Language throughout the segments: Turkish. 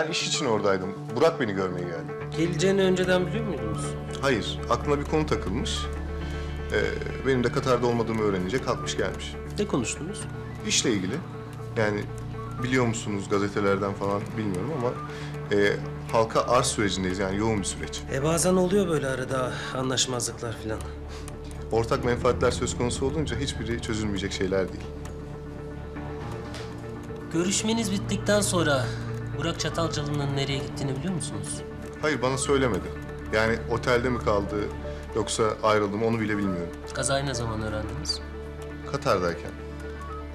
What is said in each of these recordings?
Ben iş için oradaydım. Burak beni görmeye geldi. Geleceğini önceden biliyor muydunuz? Hayır, aklına bir konu takılmış. Ee, benim de Katar'da olmadığımı öğrenince kalkmış gelmiş. Ne konuştunuz? İşle ilgili. Yani biliyor musunuz gazetelerden falan bilmiyorum ama... E, halka arz sürecindeyiz yani yoğun bir süreç. E bazen oluyor böyle arada anlaşmazlıklar falan. Ortak menfaatler söz konusu olunca hiçbiri çözülmeyecek şeyler değil. Görüşmeniz bittikten sonra Burak Çatalcalı'nın nereye gittiğini biliyor musunuz? Hayır bana söylemedi. Yani otelde mi kaldı yoksa ayrıldı mı onu bile bilmiyorum. Kazayı ne zaman öğrendiniz? Katar'dayken.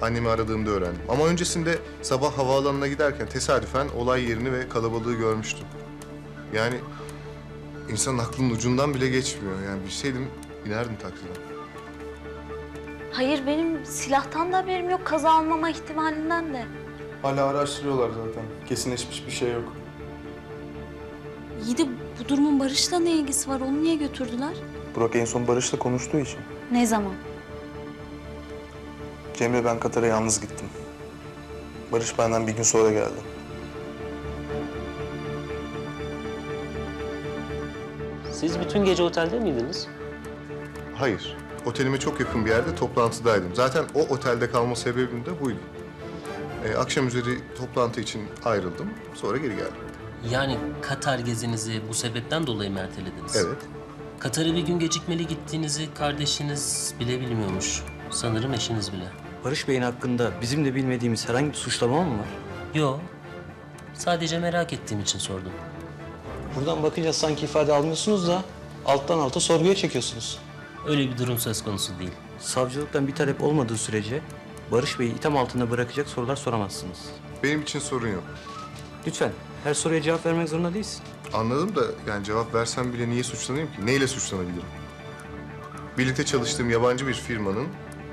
Annemi aradığımda öğrendim. Ama öncesinde sabah havaalanına giderken tesadüfen olay yerini ve kalabalığı görmüştüm. Yani insanın aklının ucundan bile geçmiyor. Yani bilseydim inerdim taksiden. Hayır benim silahtan da haberim yok. Kaza almama ihtimalinden de. Hala araştırıyorlar zaten. Kesinleşmiş bir şey yok. İyi de bu durumun Barış'la ne ilgisi var? Onu niye götürdüler? Burak en son Barış'la konuştuğu için. Ne zaman? Cemre ben Katar'a yalnız gittim. Barış benden bir gün sonra geldi. Siz bütün gece otelde miydiniz? Hayır. Otelime çok yakın bir yerde toplantıdaydım. Zaten o otelde kalma sebebim de buydu. Ee, akşam üzeri toplantı için ayrıldım. Sonra geri geldim. Yani Katar gezinizi bu sebepten dolayı mı ertelediniz? Evet. Katar'a bir gün gecikmeli gittiğinizi kardeşiniz bile bilmiyormuş. Sanırım eşiniz bile. Barış Bey'in hakkında bizim de bilmediğimiz herhangi bir suçlama mı var? Yo. Sadece merak ettiğim için sordum. Buradan bakınca sanki ifade almıyorsunuz da alttan alta sorguya çekiyorsunuz. Öyle bir durum söz konusu değil. Savcılıktan bir talep olmadığı sürece Barış Bey'i itham altında bırakacak sorular soramazsınız. Benim için sorun yok. Lütfen her soruya cevap vermek zorunda değilsin. Anladım da yani cevap versem bile niye suçlanayım ki? Neyle suçlanabilirim? Birlikte çalıştığım yabancı bir firmanın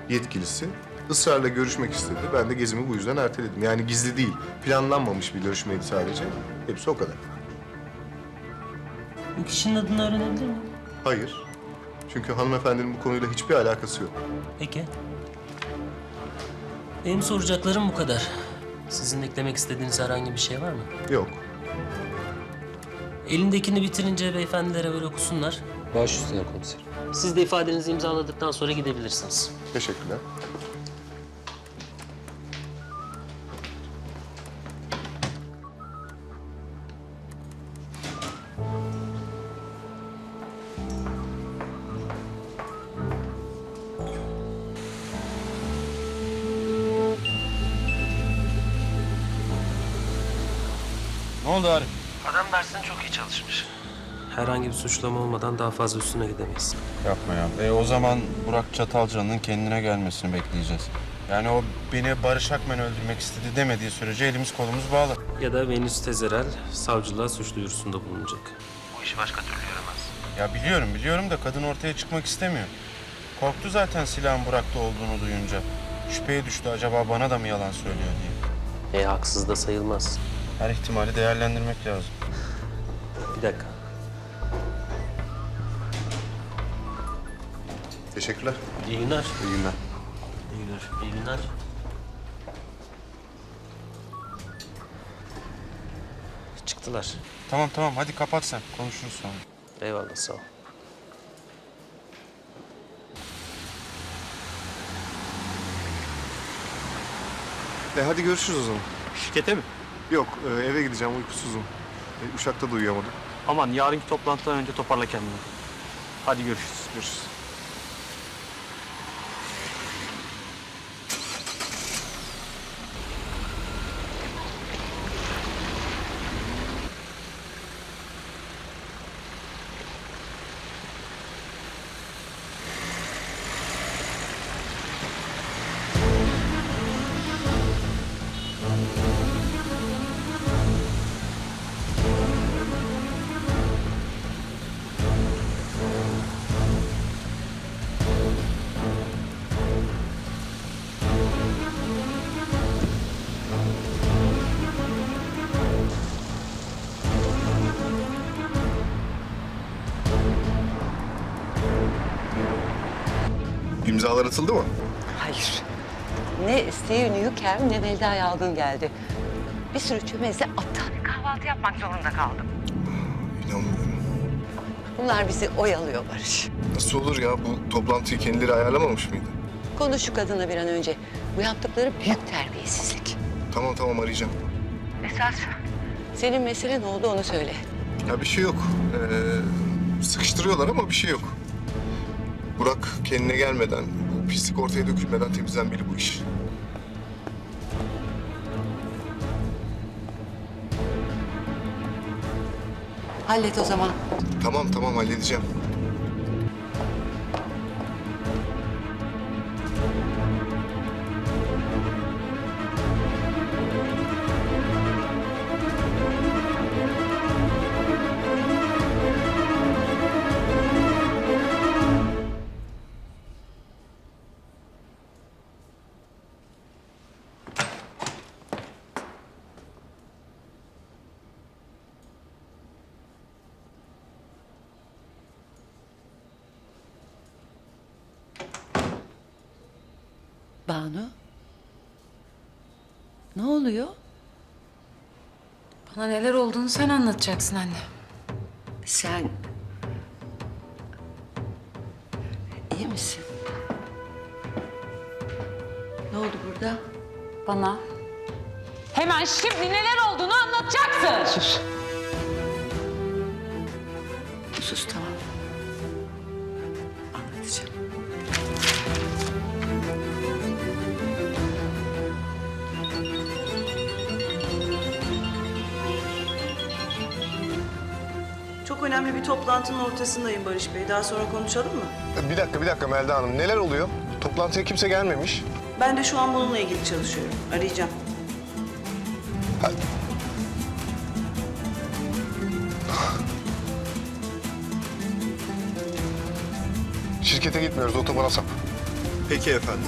yetkilisi ısrarla görüşmek istedi. Ben de gezimi bu yüzden erteledim. Yani gizli değil, planlanmamış bir görüşmeydi sadece. Hepsi o kadar. Bu kişinin adını öğrenebilir miyim? Hayır. Çünkü hanımefendinin bu konuyla hiçbir alakası yok. Peki. Benim soracaklarım bu kadar. Sizin eklemek istediğiniz herhangi bir şey var mı? Yok. Elindekini bitirince beyefendilere böyle okusunlar. Baş üstüne komiserim. Siz de ifadenizi imzaladıktan sonra gidebilirsiniz. Teşekkürler. Ne oldu Arif? Adam dersini çok iyi çalışmış. Herhangi bir suçlama olmadan daha fazla üstüne gidemeyiz. Yapma ya. E o zaman Burak Çatalca'nın kendine gelmesini bekleyeceğiz. Yani o beni Barış Akmen öldürmek istedi demediği sürece elimiz kolumuz bağlı. Ya da Venüs Tezerel savcılığa suç duyurusunda bulunacak. Bu işi başka türlü yürümez. Ya biliyorum biliyorum da kadın ortaya çıkmak istemiyor. Korktu zaten silahın Burak'ta olduğunu duyunca. Şüpheye düştü acaba bana da mı yalan söylüyor diye. E haksız da sayılmaz. Her ihtimali değerlendirmek lazım. Bir dakika. Teşekkürler. İyi günler. İyi günler. İyi günler. İyi günler. Çıktılar. Tamam tamam hadi kapat sen. Konuşuruz sonra. Eyvallah sağ ol. E hadi görüşürüz o zaman. Şirkete mi? Yok, e, eve gideceğim. Uykusuzum. E, uçakta da uyuyamadım. Aman yarınki toplantıdan önce toparla kendini. Hadi görüşürüz. Görüşürüz. İmzalar atıldı mı? Hayır. Ne Steve Newcomb ne Melda Yalgın geldi. Bir sürü çömezle aptal bir kahvaltı yapmak zorunda kaldım. İnanmıyorum. Bunlar bizi oyalıyor Barış. Nasıl olur ya? Bu toplantıyı kendileri ayarlamamış mıydı? Konuş şu kadına bir an önce. Bu yaptıkları büyük terbiyesizlik. Tamam tamam arayacağım. Esas senin mesele ne oldu onu söyle. Ya bir şey yok. Ee, sıkıştırıyorlar ama bir şey yok. Burak kendine gelmeden, bu pislik ortaya dökülmeden temizlenmeli bu iş. Hallet o zaman. Tamam tamam halledeceğim. Banu. Ne oluyor? Bana neler olduğunu sen anlatacaksın anne. Sen... iyi misin? Ne oldu burada? Bana hemen şimdi neler olduğunu anlatacaksın. Sus. Sus tamam. Önemli bir toplantının ortasındayım Barış Bey. Daha sonra konuşalım mı? Bir dakika bir dakika Melda Hanım. Neler oluyor? Toplantıya kimse gelmemiş. Ben de şu an bununla ilgili çalışıyorum. Arayacağım. Şirkete gitmiyoruz otobana sap. Peki efendim.